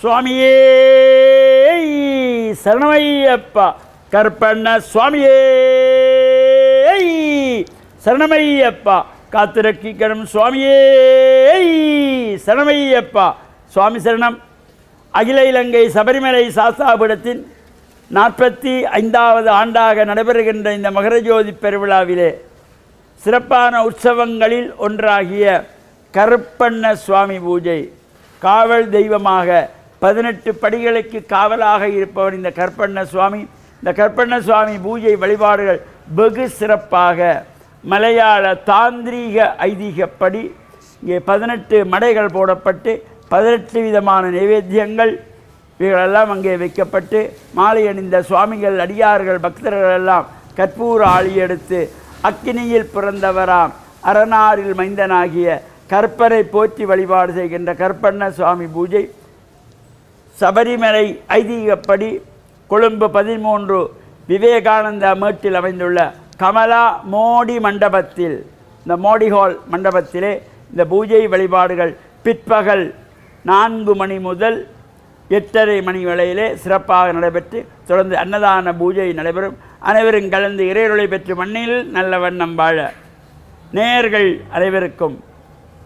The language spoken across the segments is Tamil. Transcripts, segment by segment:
சுவாமியே சரணமையப்பா. கற்பண்ண சுவாமியே சரணமையப்பா. காத்திரக்கிக்கணும் சுவாமியே சரணமையப்பா. சுவாமி சரணம். அகில இலங்கை சபரிமலை சாஸ்தாபுரத்தின் நாற்பத்தி ஐந்தாவது ஆண்டாக நடைபெறுகின்ற இந்த மகரஜோதி பெருவிழாவிலே சிறப்பான உற்சவங்களில் ஒன்றாகிய கருப்பண்ண சுவாமி பூஜை காவல் தெய்வமாக பதினெட்டு படிகளுக்கு காவலாக இருப்பவர் இந்த கற்பண்ண சுவாமி. இந்த கற்பண்ண சுவாமி பூஜை வழிபாடுகள் வெகு சிறப்பாக. மலையாள தாந்திரீக ஐதீகப்படி இங்கே பதினெட்டு மடைகள் போடப்பட்டு பதினெட்டு விதமான நைவேத்தியங்கள் இவைகளெல்லாம் அங்கே வைக்கப்பட்டு மாலை அணிந்த சுவாமிகள் அடியார்கள் பக்தர்கள் எல்லாம் கற்பூர ஆளி எடுத்து அக்கினியில் பிறந்தவராம் அரணாரில் மைந்தனாகிய கற்பரை போற்றி வழிபாடு செய்கின்ற கற்பண்ண சுவாமி பூஜை. சபரிமலை ஐதீகப்படி கொழும்பு பதிமூன்று விவேகானந்தா மேட்டில் அமைந்துள்ள கமலா மோடி மண்டபத்தில் இந்த மோடி ஹால் மண்டபத்திலே இந்த பூஜை வழிபாடுகள் பிற்பகல் நான்கு மணி முதல் எட்டரை மணி வரையிலே சிறப்பாக நடைபெற்று தொடர்ந்து அன்னதான பூஜை நடைபெறும். அனைவரும் கலந்து இறையருளை பெற்று மண்ணில் நல்ல வண்ணம் வாழ நேயர்கள் அனைவருக்கும்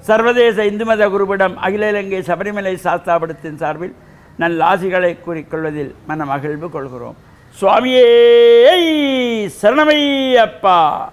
சர்வதேச இந்து மத குருவிடம் அகில இலங்கை சபரிமலை சாஸ்தாபடத்தின் சார்பில் நல்லாசிகளை கூறிக்கொள்வதில் மன மகிழ்வு கொள்கிறோம். சுவாமியே சரணமையப்பா.